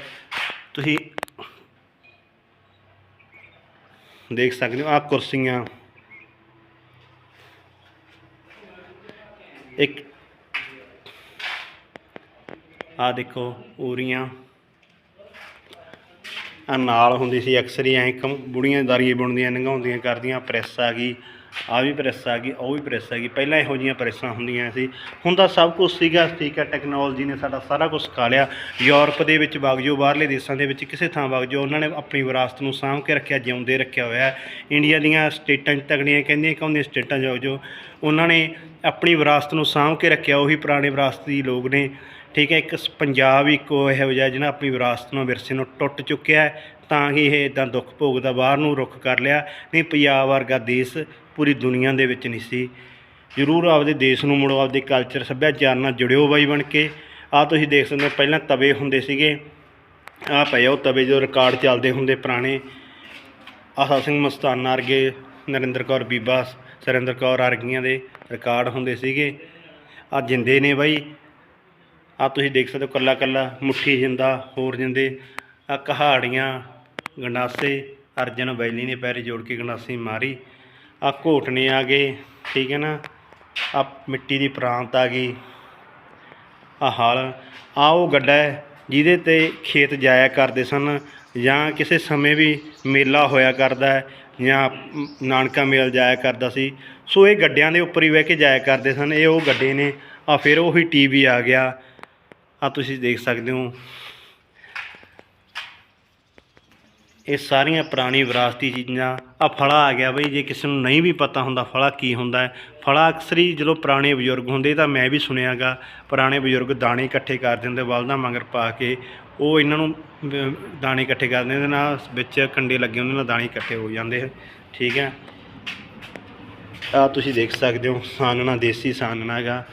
ਤੁਸੀਂ ਦੇਖ ਸਕਦੇ ਹੋ ਆ ਕੁਰਸੀਆਂ ਇੱਕ। ਆ ਦੇਖੋ ਉਰੀਆਂ ਆ ਨਾਲ ਹੁੰਦੀ ਸੀ ਅਕਸਰ ਹੀ ਐਂ ਕਮ, ਬੁੜੀਆਂ ਦਾਰੀਆਂ ਬੁਣਦੀਆਂ, ਨੰਗਾਉਂਦੀਆਂ, ਕਰਦੀਆਂ, ਪ੍ਰੈਸ ਆ ਗਈ। ਆ ਵੀ ਪ੍ਰੈਸ ਆ ਗਈ, ਉਹ ਵੀ ਪ੍ਰੈਸ ਆ ਗਈ। ਪਹਿਲਾਂ ਇਹੋ ਜੀਆਂ ਪ੍ਰੈਸਾਂ ਹੁੰਦੀਆਂ ਸੀ। ਹੁਣ ਤਾਂ ਸਭ ਕੁਝ ਸੀਗਾ, ਠੀਕ ਹੈ ਟੈਕਨੋਲੋਜੀ ਨੇ ਸਾਡਾ ਸਾਰਾ ਕੁਝ ਸਿਖਾ ਲਿਆ। ਯੂਰਪ ਦੇ ਵਿੱਚ ਵਗਜੋ ਬਾਹਰਲੇ ਦੇਸ਼ਾਂ ਦੇ ਵਿੱਚ ਕਿਸੇ ਥਾਂ ਵਗ ਜਾਓ, ਉਹਨਾਂ ਨੇ ਆਪਣੀ ਵਿਰਾਸਤ ਨੂੰ ਸਾਂਭ ਕੇ ਰੱਖਿਆ, ਜਿਉਂਦੇ ਰੱਖਿਆ ਹੋਇਆ। ਇੰਡੀਆ ਦੀਆਂ ਸਟੇਟਾਂ 'ਚ ਤਗੜੀਆਂ ਕਹਿੰਦੀਆਂ ਕਹਿੰਦੀਆਂ ਸਟੇਟਾਂ ਜਾਓ। ਉਹਨਾਂ ਨੇ ਆਪਣੀ ਵਿਰਾਸਤ ਨੂੰ ਸਾਂਭ ਕੇ ਰੱਖਿਆ, ਉਹੀ ਪੁਰਾਣੇ ਵਿਰਾਸਤੀ ਲੋਕ ਨੇ। ਠੀਕ ਹੈ ਇੱਕ ਸ- ਪੰਜਾਬ ਹੀ ਇੱਕੋ ਇਹੋ ਜਿਹਾ ਜਿਹਨਾਂ ਆਪਣੀ ਵਿਰਾਸਤ ਨੂੰ ਵਿਰਸੇ ਨੂੰ ਟੁੱਟ ਚੁੱਕਿਆ ਤਾਂ ਕਿ ਇਹ ਇਦਾਂ ਦੁੱਖ ਭੋਗ ਦਾ ਬਾਹਰ ਨੂੰ ਰੁੱਖ ਕਰ ਲਿਆ। ਨਹੀਂ, ਪੰਜਾਬ ਵਰਗਾ ਦੇਸ਼ ਪੂਰੀ ਦੁਨੀਆ ਦੇ ਵਿੱਚ ਨਹੀਂ ਸੀ। ਜ਼ਰੂਰ ਆਪਦੇ ਦੇਸ਼ ਨੂੰ ਮੁੜੋ, ਆਪਦੇ ਕਲਚਰ ਸੱਭਿਆਚਾਰ ਨਾਲ ਜੁੜਿਓ ਬਾਈ ਬਣ ਕੇ। ਆ ਤੁਸੀਂ ਦੇਖ ਸਕਦੇ ਹੋ, ਪਹਿਲਾਂ ਤਵੇ ਹੁੰਦੇ ਸੀਗੇ। ਆ ਪਏ ਆ ਉਹ ਤਵੇ ਜੋ ਰਿਕਾਰਡ ਚੱਲਦੇ ਹੁੰਦੇ ਪੁਰਾਣੇ। ਆਸਾ ਸਿੰਘ ਮਸਤਾਨਾ ਵਰਗੇ, ਨਰਿੰਦਰ ਕੌਰ ਬੀਬਾ, ਸਰਿੰਦਰ ਕੌਰ ਵਰਗੀਆਂ ਦੇ ਰਿਕਾਰਡ ਹੁੰਦੇ ਸੀਗੇ। ਆ ਜਿੰਦੇ ਨੇ ਬਾਈ। ਆ ਤੁਸੀਂ ਦੇਖ ਸਕਦੇ ਹੋ ਕੱਲਾ ਕੱਲਾ ਮੁੱਠੀ ਜਿੰਦਾ, ਹੋਰ ਜਿੰਦੇ। ਆ ਕਹਾੜੀਆਂ, ਗੰਡਾਸੇ, ਅਰਜਨ ਵੈਲੀ ਨੇ ਪੈਰੇ ਜੋੜ ਕੇ ਗੰਡਾਸੀ ਮਾਰੀ। ਆ ਘੋਟਣੇ ਆ ਗਏ, ਠੀਕ ਹੈ ਨਾ? ਆ ਮਿੱਟੀ ਦੀ ਪ੍ਰਾਂਤ ਆ ਗਈ। ਆ ਹਲ, ਆ ਉਹ ਗੱਡਾ ਹੈ ਜਿਹਦੇ ਤੇ ਖੇਤ ਜਾਇਆ ਕਰਦੇ ਸਨ ਜਾਂ ਕਿਸੇ ਸਮੇਂ ਵੀ ਮੇਲਾ ਹੋਇਆ ਕਰਦਾ ਜਾਂ ਨਾਨਕਾ ਮੇਲ ਜਾਇਆ ਕਰਦਾ ਸੀ। ਸੋ ਇਹ ਗੱਡਿਆਂ ਦੇ ਉੱਪਰ ਹੀ ਬਹਿ ਕੇ ਜਾਇਆ ਕਰਦੇ ਸਨ। ਇਹ ਉਹ ਗੱਡੇ ਨੇ। ਆ ਫਿਰ ਉਹੀ ਟੀਵੀ ਆ ਗਿਆ। ਆ ਤੁਸੀਂ ਦੇਖ ਸਕਦੇ ਹੋ। ਇਹ ਸਾਰੀਆਂ ਪੁਰਾਣੀ ਵਿਰਾਸਤੀ ਚੀਜ਼ਾਂ ਆ ਫਲਾ ਆ ਗਿਆ ਬਈ, ਜੇ ਕਿਸੇ ਨੂੰ ਨਹੀਂ ਵੀ ਪਤਾ ਹੁੰਦਾ ਫਲਾ ਕੀ ਹੁੰਦਾ ਹੈ। ਫਲਾ ਅਕਸਰ ਹੀ ਜਦੋਂ ਪੁਰਾਣੇ ਬਜ਼ੁਰਗ ਹੁੰਦੇ, ਤਾਂ ਮੈਂ ਵੀ ਸੁਣਿਆਗਾ, ਪੁਰਾਣੇ ਬਜ਼ੁਰਗ ਦਾਣੇ ਇਕੱਠੇ ਕਰ ਦਿੰਦੇ, ਬਲਦਾਂ ਮਗਰ ਪਾ ਕੇ, ਉਹ ਇਹਨਾਂ ਨੂੰ ਦਾਣੇ ਇਕੱਠੇ ਕਰ ਦਿੰਦੇ ਨਾਲ ਵਿੱਚ ਕੰਡੇ ਲੱਗੇ ਹੁੰਦੇ ਨਾਲ ਦਾਣੇ ਇਕੱਠੇ ਹੋ ਜਾਂਦੇ ਹੈ ਠੀਕ ਹੈ? ਆ ਤੁਸੀਂ ਦੇਖ ਸਕਦੇ ਹੋ, ਸਾਨਣਾ ਦੇਸੀ ਸਾਨਣਾ ਹੈਗਾ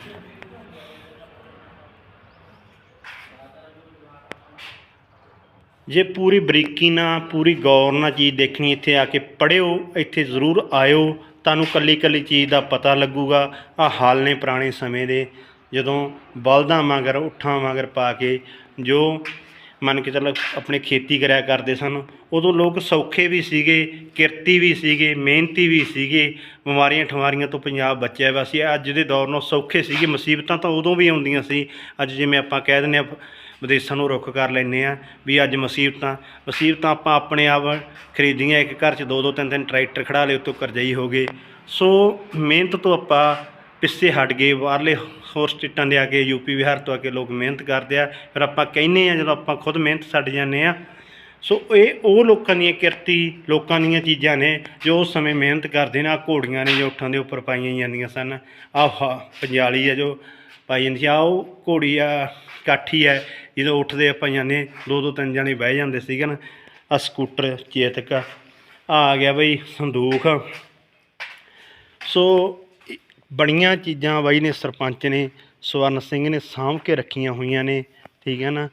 ਜੇ ਪੂਰੀ ਬਰੀਕੀ ਨਾਲ, ਪੂਰੀ ਗੌਰ ਨਾਲ ਚੀਜ਼ ਦੇਖਣੀ ਇੱਥੇ ਆ ਕੇ ਪੜਿਓ ਇੱਥੇ ਜ਼ਰੂਰ ਆਇਓ, ਤੁਹਾਨੂੰ ਕੱਲੀ ਕੱਲੀ ਚੀਜ਼ ਦਾ ਪਤਾ ਲੱਗੂਗਾ। ਆ ਹਾਲ ਨੇ ਪੁਰਾਣੇ ਸਮੇਂ ਦੇ, ਜਦੋਂ ਬਲਦਾਂ ਮਗਰ ਉੱਠਾਂ ਮਗਰ ਪਾ ਕੇ ਜੋ ਮੰਨ ਕੇ ਚੱਲ ਆਪਣੇ ਖੇਤੀ ਕਰਿਆ ਕਰਦੇ ਸਨ, ਉਦੋਂ ਲੋਕ ਸੌਖੇ ਵੀ ਸੀਗੇ, ਕਿਰਤੀ ਵੀ ਸੀਗੇ, ਮਿਹਨਤੀ ਵੀ ਸੀਗੇ, ਬਿਮਾਰੀਆਂ ਠਮਾਰੀਆਂ ਤੋਂ ਪੰਜਾਬ ਬਚਿਆ ਵਾ ਸੀ। ਅੱਜ ਦੇ ਦੌਰ ਨਾਲ ਸੌਖੇ ਸੀਗੇ, ਮੁਸੀਬਤਾਂ ਤਾਂ ਉਦੋਂ ਵੀ ਆਉਂਦੀਆਂ ਸੀ। ਅੱਜ ਜਿਵੇਂ ਆਪਾਂ ਕਹਿ ਦਿੰਦੇ ਆ ਵਿਦੇਸ਼ਾਂ ਨੂੰ ਰੁੱਖ ਕਰ ਲੈਂਦੇ ਆ ਵੀ ਅੱਜ ਮੁਸੀਬਤਾਂ ਮੁਸੀਬਤਾਂ ਆਪਾਂ ਆਪਣੇ ਆਪ ਖਰੀਦੀਆਂ, ਇੱਕ ਘਰ 'ਚ ਦੋ ਦੋ, ਤਿੰਨ ਤਿੰਨ ਟਰੈਕਟਰ ਖੜਾ ਲਏ, ਉੱਤੋਂ ਕਰਜ਼ਈ ਹੋ ਗਏ। ਸੋ ਮਿਹਨਤ ਤੋਂ ਆਪਾਂ ਪਿੱਛੇ ਹਟ ਗਏ, ਬਾਹਰਲੇ ਹੋਰ ਸਟੇਟਾਂ ਦੇ ਆ ਕੇ ਯੂਪੀ ਬਿਹਾਰ ਤੋਂ ਆ ਕੇ ਲੋਕ ਮਿਹਨਤ ਕਰਦੇ ਆ। ਫਿਰ ਆਪਾਂ ਕਹਿੰਦੇ ਆ ਜਦੋਂ ਆਪਾਂ ਖੁਦ ਮਿਹਨਤ ਛੱਡ ਜਾਂਦੇ ਆ ਸੋ ਇਹ ਉਹ ਲੋਕਾਂ ਦੀਆਂ ਕਿਰਤੀ, ਲੋਕਾਂ ਦੀਆਂ ਚੀਜ਼ਾਂ ਨੇ ਜੋ ਉਸ ਸਮੇਂ ਮਿਹਨਤ ਕਰਦੇ ਨੇ। ਆ ਘੋੜੀਆਂ ਨੇ ਜੋ ਉੱਠਾਂ ਦੇ ਉੱਪਰ ਪਾਈਆਂ ਜਾਂਦੀਆਂ ਸਨ। ਆਹ ਪੰਜਾਲੀ ਆ ਜੋ ਪਾਈ ਜਾਂਦੀ ਸੀ ਆਹ ਉਹ ਘੋੜੀ ਆ ਕਾਠੀ ਹੈ, ਜਦੋਂ ਉੱਠਦੇ ਆਪਾਂ ਜਾਂਦੇ ਦੋ ਦੋ ਤਿੰਨ ਜਣੇ ਬਹਿ ਜਾਂਦੇ ਸੀਗੇ ਨਾ ਆ ਸਕੂਟਰ ਚੇਤਕ ਆ ਆ ਗਿਆ ਬਈ ਸੰਦੂਖ। ਸੋ ਬੜੀਆਂ ਚੀਜ਼ਾਂ ਬਾਈ ਨੇ, ਸਰਪੰਚ ਨੇ, ਸਵਰਨ ਸਿੰਘ ਨੇ ਸਾਂਭ ਕੇ ਰੱਖੀਆਂ ਹੋਈਆਂ ਨੇ, ਠੀਕ ਹੈ ਨਾ?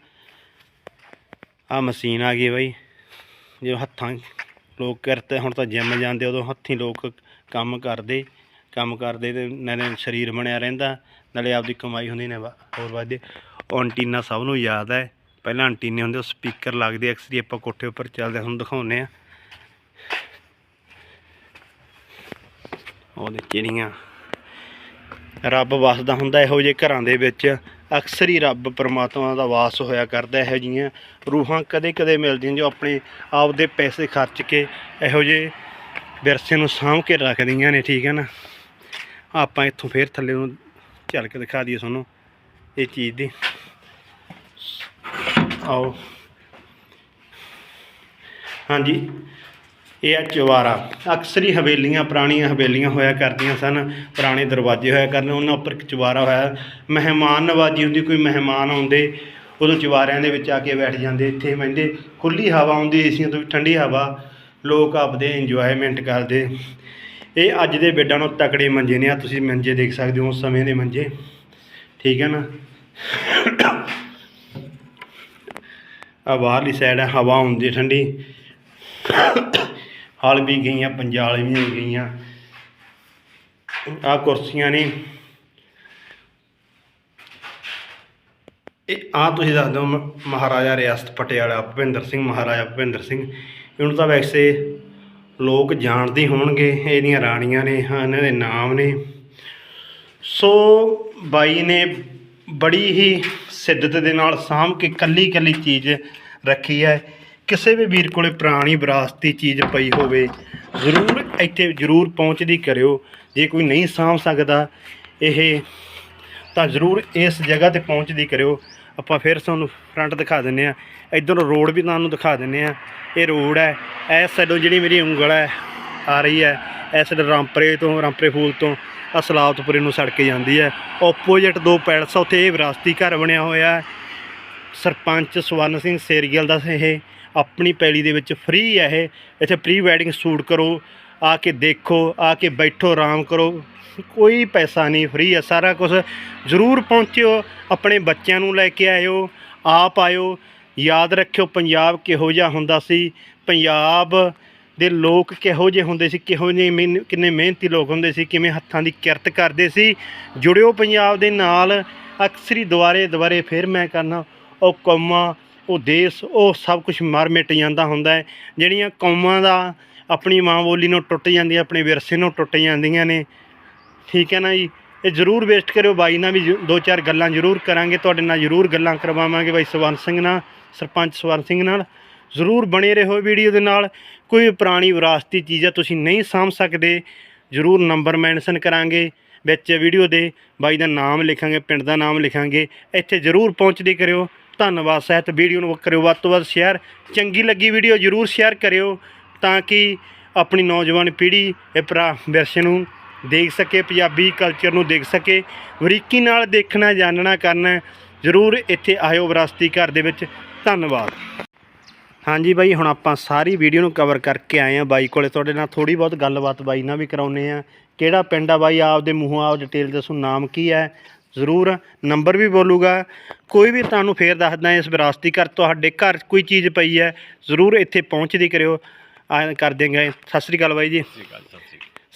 ਆ ਮਸ਼ੀਨ ਆ ਗਈ ਬਾਈ ਜੋ ਹੱਥਾਂ ਲੋਕ ਕਰਤੇ, ਹੁਣ ਤਾਂ ਜਿੰਮ ਜਾਂਦੇ, ਉਦੋਂ ਹੱਥੀਂ ਲੋਕ ਕੰਮ ਕਰਦੇ। ਕੰਮ ਕਰਦੇ ਤੇ ਨਾਲੇ ਸਰੀਰ ਬਣਿਆ ਰਹਿੰਦਾ, ਨਾਲੇ ਆਪਦੀ ਕਮਾਈ ਹੁੰਦੀ ਨੇ ਵਾ- ਹੋਰ ਵਾਧੇ ਉਹ ਐਂਟੀਨਾ ਸਭ ਨੂੰ ਯਾਦ ਹੈ। ਪਹਿਲਾਂ ਐਂਟੀਨੇ ਹੁੰਦੇ, ਉਹ ਸਪੀਕਰ ਲੱਗਦੇ ਅਕਸਰ ਹੀ ਆਪਾਂ ਕੋਠੇ ਉੱਪਰ ਚੱਲਦੇ ਹੁਣ ਦਿਖਾਉਂਦੇ ਆ ਉਹਦੇ ਚਿੜੀਆਂ ਰੱਬ ਵਸਦਾ ਹੁੰਦਾ, ਇਹੋ ਜਿਹੇ ਘਰਾਂ ਦੇ ਵਿੱਚ ਅਕਸਰ ਹੀ ਰੱਬ ਪਰਮਾਤਮਾ ਦਾ ਵਾਸ ਹੋਇਆ ਕਰਦਾ, ਇਹੋ ਜਿਹੀਆਂ ਰੂਹਾਂ ਕਦੇ-ਕਦੇ ਮਿਲਦੀਆਂ, ਜੋ ਆਪਣੇ ਆਪ ਦੇ ਪੈਸੇ ਖਰਚ ਕੇ ਇਹੋ ਜਿਹੇ ਵਿਰਸੇ ਨੂੰ ਸਾਂਭ ਕੇ ਰੱਖਦੀਆਂ ਨੇ, ਠੀਕ ਹੈ ਨਾ? ਆਪਾਂ ਇੱਥੋਂ ਫੇਰ ਥੱਲੇ ਨੂੰ ਚੱਲ ਕੇ ਦਿਖਾ ਦਈਏ ਤੁਹਾਨੂੰ ਇਹ ਚੀਜ਼ ਦੀ। ਆਓ। ਹਾਂਜੀ। ਇਹ ਆ ਚਵਾਰਾ ਅਕਸਰ ਹੀ ਹਵੇਲੀਆਂ, ਪੁਰਾਣੀਆਂ ਹਵੇਲੀਆਂ ਹੋਇਆ ਕਰਦੀਆਂ ਸਨ। ਪੁਰਾਣੇ ਦਰਵਾਜ਼ੇ ਹੋਇਆ ਕਰਨ ਉਹਨਾਂ ਉੱਪਰ ਇੱਕ ਚਵਾਰਾ ਹੋਇਆ। ਮਹਿਮਾਨ ਨਵਾਜੀ ਹੁੰਦੀ, ਕੋਈ ਮਹਿਮਾਨ ਆਉਂਦੇ, ਉਦੋਂ ਚਵਾਰਿਆਂ ਦੇ ਵਿੱਚ ਆ ਕੇ ਬੈਠ ਜਾਂਦੇ, ਇੱਥੇ ਬਹਿੰਦੇ। ਖੁੱਲੀ ਹਵਾ ਆਉਂਦੀ ਏਸੀਆਂ ਤੋਂ ਵੀ ਠੰਡੀ ਹਵਾ। ਲੋਕ ਆਪਦੇ ਇੰਜੋਇਮੈਂਟ ਕਰਦੇ। ਇਹ ਅੱਜ ਦੇ ਬੈੱਡਾਂ ਨੂੰ ਤਕੜੇ ਮੰਜੇ ਨੇ ਆ, ਤੁਸੀਂ ਮੰਜੇ ਦੇਖ ਸਕਦੇ ਹੋ ਉਸ ਸਮੇਂ ਦੇ ਮੰਜੇ। ਠੀਕ ਹੈ ਨਾ? ਆ ਬਾਹਰਲੀ ਸਾਈਡ ਹੈ ਹਵਾ ਹੁੰਦੀ ਠੰਡੀ। ਹਲ ਵੀ ਗਈਆਂ, ਪੰਜਾਲ ਵੀ ਗਈਆਂ। ਆ ਕੁਰਸੀਆਂ ਨੇ। ਇਹ ਆ ਤੁਸੀਂ ਦੱਸ ਹੋ ਮ- ਮਹਾਰਾਜਾ ਰਿਆਸਤ ਪਟਿਆਲਾ, ਭੁਪਿੰਦਰ ਸਿੰਘ, ਮਹਾਰਾਜਾ ਭੁਪਿੰਦਰ ਸਿੰਘ। ਇਹਨੂੰ ਤਾਂ ਵੈਸੇ ਲੋਕ ਜਾਣਦੇ ਹੋਣਗੇ ਇਹਦੀਆਂ ਰਾਣੀਆਂ ਨੇ, ਹਾਂ, ਇਹਨਾਂ ਦੇ ਨਾਮ ਨੇ। ਸੋ ਬਾਈ ਨੇ ਬੜੀ ਹੀ ਸਿੱਧਤ ਦੇ ਨਾਲ ਸਾਂਭ ਕੇ ਕੱਲੀ ਕੱਲੀ ਚੀਜ਼ ਰੱਖੀ ਹੈ। ਕਿਸੇ ਵੀ ਵੀਰ ਕੋਲੇ ਪੁਰਾਣੀ ਵਿਰਾਸਤੀ ਚੀਜ਼ ਪਈ ਹੋਵੇ, ਜ਼ਰੂਰ ਇੱਥੇ ਜ਼ਰੂਰ ਪਹੁੰਚਦੀ ਕਰਿਓ। ਜੇ ਕੋਈ ਨਹੀਂ ਸਾਂਭ ਸਕਦਾ ਇਹ, ਤਾਂ ਜ਼ਰੂਰ ਇਸ ਜਗ੍ਹਾ ਤੇ ਪਹੁੰਚਦੀ ਕਰਿਓ। ਆਪਾਂ ਫਿਰ ਤੁਹਾਨੂੰ ਫਰੰਟ ਦਿਖਾ ਦਿੰਨੇ ਆ ਇਧਰ ਰੋਡ ਵੀ ਤੁਹਾਨੂੰ ਦਿਖਾ ਦਿੰਨੇ ਆ ਇਹ ਰੋਡ ਹੈ। ਇਸ ਸਾਈਡੋਂ ਜਿਹੜੀ ਮੇਰੀ ਉਂਗਲ ਹੈ, ਆ ਰਹੀ ਹੈ। ਇਸ ਸਾਈਡ ਰਾਮਪਰੇ ਤੋਂ, ਰਾਮਪਰੇ ਫੂਲ ਤੋਂ, ਆਹ ਸਲਾਵਤਪੁਰੇ ਨੂੰ ਸੜਕ ਜਾਂਦੀ ਹੈ। ਆਪੋਜੀਟ ਦੋ ਪੈਲਸ ਆ, ਉੱਥੇ ਇਹ ਵਿਰਾਸਤੀ ਘਰ ਬਣਿਆ ਹੋਇਆ ਹੈ। ਸਰਪੰਚ ਸਵਰਨ ਸਿੰਘ ਸੇਰੀਅਲ ਦਾ ਇਹ ਆਪਣੀ ਪੈਲੀ ਦੇ ਵਿੱਚ ਫ੍ਰੀ ਹੈ ਇਹ। ਇੱਥੇ ਪ੍ਰੀ ਵੈਡਿੰਗ ਸ਼ੂਟ ਕਰੋ, ਆ ਕੇ ਦੇਖੋ, ਆ ਕੇ ਬੈਠੋ, ਆਰਾਮ ਕਰੋ। ਕੋਈ ਪੈਸਾ ਨਹੀਂ ਫ੍ਰੀ ਹੈ। ਸਾਰਾ ਕੁਝ ਜ਼ਰੂਰ ਪਹੁੰਚਿਓ, ਆਪਣੇ ਬੱਚਿਆਂ ਨੂੰ ਲੈ ਕੇ ਆਇਓ। ਆਪ ਆਇਓ, ਯਾਦ ਰੱਖਿਓ ਪੰਜਾਬ ਕਿਹੋ ਜਿਹਾ ਹੁੰਦਾ ਸੀ। ਪੰਜਾਬ ਦੇ ਲੋਕ ਕਿਹੋ ਜਿਹੇ ਹੁੰਦੇ ਸੀ, ਕਿਹੋ ਜਿਹੇ ਮਿਹਨ- ਕਿੰਨੇ ਮਿਹਨਤੀ ਲੋਕ ਹੁੰਦੇ ਸੀ, ਕਿਵੇਂ ਹੱਥਾਂ ਦੀ ਕਿਰਤ ਕਰਦੇ ਸੀ। ਜੁੜਿਓ ਪੰਜਾਬ ਦੇ ਨਾਲ, ਅਕਸਰੀ ਦੁਆਰੇ ਦੁਆਰੇ ਫਿਰ ਮੈਂ ਕਰਨਾ ਉਹ ਕੌਮਾਂ, ਉਹ ਦੇਸ਼, ਉਹ ਸਭ ਕੁਝ ਮਰ ਮਿਟ ਜਾਂਦਾ ਹੁੰਦਾ ਹੈ। ਜਿਹੜੀਆਂ ਕੌਮਾਂ ਦਾ ਆਪਣੀ ਮਾਂ ਬੋਲੀ ਨੂੰ ਟੁੱਟ ਜਾਂਦੀਆਂ, ਆਪਣੇ ਵਿਰਸੇ ਨੂੰ ਟੁੱਟ ਜਾਂਦੀਆਂ ਨੇ। ਠੀਕ ਹੈ ਨਾ ਜੀ? ਇਹ ਜ਼ਰੂਰ ਵੇਸਟ ਕਰਿਓ। ਬਾਈ ਨਾਲ ਵੀ ਦੋ ਚਾਰ ਗੱਲਾਂ ਜ਼ਰੂਰ ਕਰਾਂਗੇ। ਤੁਹਾਡੇ ਨਾਲ ਜ਼ਰੂਰ ਗੱਲਾਂ ਕਰਵਾਵਾਂਗੇ ਬਾਈ ਸਵਰਨ ਸਿੰਘ ਨਾਲ, ਸਰਪੰਚ ਸਵਰਨ ਸਿੰਘ ਨਾਲ। ਜ਼ਰੂਰ ਬਣੇ ਰਹੋ ਵੀਡੀਓ ਦੇ ਨਾਲ। ਕੋਈ ਪੁਰਾਣੀ ਵਿਰਾਸਤੀ ਚੀਜ਼ ਆ, ਤੁਸੀਂ ਨਹੀਂ ਸਾਂਭ ਸਕਦੇ, ਜ਼ਰੂਰ ਨੰਬਰ ਮੈਂਸ਼ਨ ਕਰਾਂਗੇ ਵਿੱਚ ਵੀਡੀਓ ਦੇ। ਬਾਈ ਦਾ ਨਾਮ ਲਿਖਾਂਗੇ, ਪਿੰਡ ਦਾ ਨਾਮ ਲਿਖਾਂਗੇ। ਇੱਥੇ ਜ਼ਰੂਰ ਪਹੁੰਚਦੀ ਕਰਿਓ। ਧੰਨਵਾਦ, ਸਹਿਤ ਵੀਡੀਓ ਨੂੰ ਕਰਿਓ। ਵੱਧ ਤੋਂ ਵੱਧ ਸ਼ੇਅਰ ਚੰਗੀ ਲੱਗੀ ਵੀਡੀਓ ਜ਼ਰੂਰ ਸ਼ੇਅਰ ਕਰਿਓ ਤਾਂ ਕਿ ਆਪਣੀ ਨੌਜਵਾਨ ਪੀੜ੍ਹੀ, ਇਹ ਭਰਾ ਵਿਰਸੇ ਨੂੰ ਦੇਖ ਸਕੇ, ਪੰਜਾਬੀ ਕਲਚਰ ਨੂੰ ਦੇਖ ਸਕੇ। ਵਰੀਕੀ ਨਾਲ ਦੇਖਣਾ, ਜਾਣਨਾ, ਕਰਨਾ, ਜ਼ਰੂਰ ਇੱਥੇ ਆਇਓ ਵਿਰਾਸਤੀ ਘਰ ਦੇ ਵਿੱਚ। ਧੰਨਵਾਦ। ਹਾਂਜੀ ਬਾਈ, ਹੁਣ ਆਪਾਂ ਸਾਰੀ ਵੀਡੀਓ ਨੂੰ ਕਵਰ ਕਰਕੇ ਆਏ ਆ ਬਾਈ ਕੋਲੇ। ਤੁਹਾਡੇ ਨਾਲ ਥੋੜੀ ਬਹੁਤ ਗੱਲਬਾਤ ਬਾਈ ਨਾਲ ਵੀ ਕਰਾਉਨੇ ਆ ਕਿਹੜਾ ਪਿੰਡ ਆ ਬਾਈ? ਆਪਦੇ ਮੂੰਹੋਂ ਆਪ ਡਿਟੇਲ ਦੱਸੋ, ਨਾਮ ਕੀ ਹੈ? ਜ਼ਰੂਰ ਨੰਬਰ ਵੀ ਬੋਲੂਗਾ। ਕੋਈ ਵੀ ਤੁਹਾਨੂੰ ਫੇਰ ਦੱਸਦਾ ਇਸ ਵਿਰਾਸਤੀ ਘਰ, ਤੁਹਾਡੇ ਘਰ ਕੋਈ ਚੀਜ਼ ਪਈ ਹੈ, ਜ਼ਰੂਰ ਇੱਥੇ ਪਹੁੰਚਦੀ ਕਰਿਓ। ਆ ਕਰ ਦੇਂਗੇ ਸਤਿ ਸ੍ਰੀ ਅਕਾਲ ਬਾਈ ਜੀ। ਸਤਿ ਸ਼੍ਰੀ ਅਕਾਲ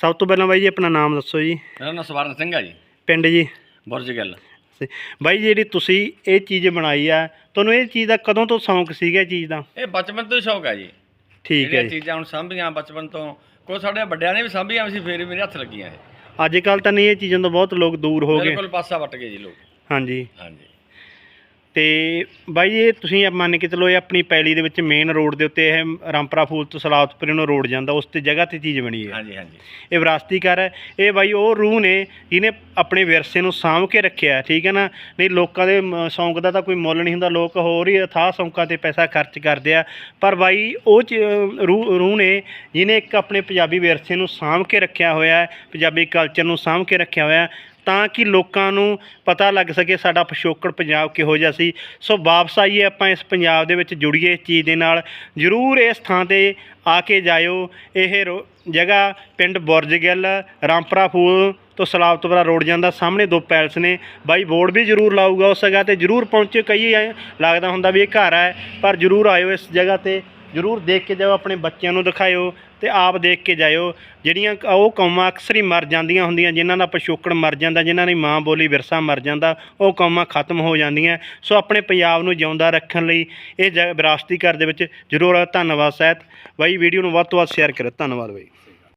ਸਭ ਤੋਂ ਪਹਿਲਾਂ ਬਾਈ ਜੀ ਆਪਣਾ ਨਾਮ ਦੱਸੋ ਜੀ। ਮੇਰਾ ਨਾਮ ਸਵਰਨ ਸਿੰਘ ਹੈ ਜੀ। ਪਿੰਡ ਜੀ। ਬੁਰਜ ਗਿੱਲ। ਬਾਈ ਜਿਹੜੀ ਤੁਸੀਂ ਇਹ ਚੀਜ਼ ਬਣਾਈ ਆ ਤੁਹਾਨੂੰ ਇਹ ਚੀਜ਼ ਦਾ ਕਦੋਂ ਤੋਂ ਸ਼ੌਂਕ ਸੀਗਾ ਇਹ ਚੀਜ਼ ਦਾ? ਇਹ ਬਚਪਨ ਤੋਂ ਹੀ ਸ਼ੌਕ ਹੈ ਜੀ। ਠੀਕ ਹੈ ਜਿਹੜੀਆਂ ਜੀ। ਚੀਜ਼ਾਂ ਹੁਣ ਸਾਂਭੀਆਂ ਬਚਪਨ ਤੋਂ ਕੋਈ ਸਾਡੇ ਵੱਡਿਆਂ ਨੇ ਵੀ ਸਾਂਭੀਆਂ ਸੀ ਫੇਰ ਵੀ ਮੇਰੇ ਹੱਥ ਲੱਗੀਆਂ ਇਹ। ਅੱਜ ਕੱਲ ਤਾਂ ਨਹੀਂ ਇਹ ਚੀਜ਼ਾਂ ਤੋਂ ਬਹੁਤ ਲੋਕ ਦੂਰ ਹੋ ਗਏ। ਬਿਲਕੁਲ ਪਾਸਾ ਵੱਟ ਗਏ ਜੀ ਲੋਕ। ਹਾਂਜੀ। ਹਾਂਜੀ। ਤੇ ਬਾਈ ਇਹ ਤੁਸੀਂ ਮੰਨ ਕੇ ਚਲੋ ਇਹ ਆਪਣੀ ਪੈਲੀ ਦੇ ਵਿੱਚ ਮੇਨ ਰੋਡ ਦੇ ਉੱਤੇ ਇਹ ਰਾਮਪਰਾ ਫੂਲ ਤੋਂ ਸਲਾਤਪੁਰੇ ਨੂੰ ਰੋਡ ਜਾਂਦਾ ਉਸ ਤੇ ਜਗ੍ਹਾ ਤੇ ਚੀਜ਼ ਬਣੀ ਹੈ। ਹਾਂਜੀ ਹਾਂਜੀ। ਇਹ ਵਿਰਾਸਤੀ ਘਰ ਹੈ। ਇਹ ਬਾਈ ਉਹ ਰੂਹ ਨੇ ਜਿਹਨੇ ਆਪਣੇ ਵਿਰਸੇ ਨੂੰ ਸਾਂਭ ਕੇ ਰੱਖਿਆ ਠੀਕ ਹੈ ਨਾ? ਨਹੀਂ ਲੋਕਾਂ ਦੇ ਸ਼ੌਂਕ ਦਾ ਤਾਂ ਕੋਈ ਮੁੱਲ ਨਹੀਂ ਹੁੰਦਾ ਲੋਕ ਹੋਰ ਹੀ ਅਥਾਹ ਸ਼ੌਂਕਾਂ ਤੇ ਪੈਸਾ ਖਰਚ ਕਰਦੇ ਆ। ਪਰ ਬਾਈ ਉਹ ਰੂਹ ਰੂਹ ਨੇ ਜਿਹਨੇ ਇੱਕ ਆਪਣੇ ਪੰਜਾਬੀ ਵਿਰਸੇ ਨੂੰ ਸਾਂਭ ਕੇ ਰੱਖਿਆ ਹੋਇਆ ਹੈ ਪੰਜਾਬੀ ਕਲਚਰ ਨੂੰ ਸਾਂਭ ਕੇ ਰੱਖਿਆ ਹੋਇਆ ਤਾਂ ਕਿ ਲੋਕਾਂ ਨੂੰ ਪਤਾ ਲੱਗ ਸਕੇ ਸਾਡਾ ਪਿਛੋਕੜ ਪੰਜਾਬ ਕਿਹੋ ਜਿਹਾ ਸੀ। ਸੋ ਵਾਪਸ ਆਈਏ ਆਪਾਂ ਇਸ ਪੰਜਾਬ ਦੇ ਵਿੱਚ ਜੁੜੀਏ, ਇਸ ਚੀਜ਼ ਦੇ ਨਾਲ। ਜ਼ਰੂਰ ਇਸ ਥਾਂ ਤੇ ਆ ਕੇ ਜਾਇਓ। ਇਹ ਰੋ- ਜਗ੍ਹਾ ਪਿੰਡ ਬੁਰਜ ਗਿੱਲ, ਰਾਮਪਰਾ ਫੂਲ ਤੋਂ ਸਲਾਬਤਪੁਰਾ ਰੋਡ ਜਾਂਦਾ। ਸਾਹਮਣੇ ਦੋ ਪੈਲਸ ਨੇ। ਬਾਈ ਬੋਰਡ ਵੀ ਜ਼ਰੂਰ ਲਾਊਗਾ ਉਸ ਜਗ੍ਹਾ ਤੇ। ਜ਼ਰੂਰ ਪਹੁੰਚਿਓ। ਕਈ ਐਂ ਲੱਗਦਾ ਹੁੰਦਾ ਵੀ ਇਹ ਘਰ ਹੈ, ਪਰ ਜ਼ਰੂਰ ਆਇਓ ਇਸ ਜਗ੍ਹਾ ਤੇ। ਜ਼ਰੂਰ ਦੇਖ ਕੇ ਜਾਓ, ਆਪਣੇ ਬੱਚਿਆਂ ਨੂੰ ਦਿਖਾਇਓ ਤੇ ਆਪ ਦੇਖ ਕੇ ਜਾਇਓ। ਜਿਹੜੀਆਂ ਉਹ ਕੌਮਾਂ ਅਕਸਰ ਹੀ ਮਰ ਜਾਂਦੀਆਂ ਹੁੰਦੀਆਂ, ਜਿਨ੍ਹਾਂ ਦਾ ਪਿਛੋਕੜ ਮਰ ਜਾਂਦਾ, ਜਿਨ੍ਹਾਂ ਦੀ ਮਾਂ ਬੋਲੀ ਵਿਰਸਾ ਮਰ ਜਾਂਦਾ, ਉਹ ਕੌਮਾਂ ਖਤਮ ਹੋ ਜਾਂਦੀਆਂ। ਸੋ ਆਪਣੇ ਪੰਜਾਬ ਨੂੰ ਜਿਉਂਦਾ ਰੱਖਣ ਲਈ ਇਹ ਜ- ਵਿਰਾਸਤੀ ਘਰ ਦੇ ਵਿੱਚ ਜ਼ਰੂਰ ਧੰਨਵਾਦ, ਸਹਿਤ। ਬਾਈ, ਵੀਡੀਓ ਨੂੰ ਵੱਧ ਤੋਂ ਵੱਧ ਸ਼ੇਅਰ ਕਰੋ ਧੰਨਵਾਦ ਬਾਈ।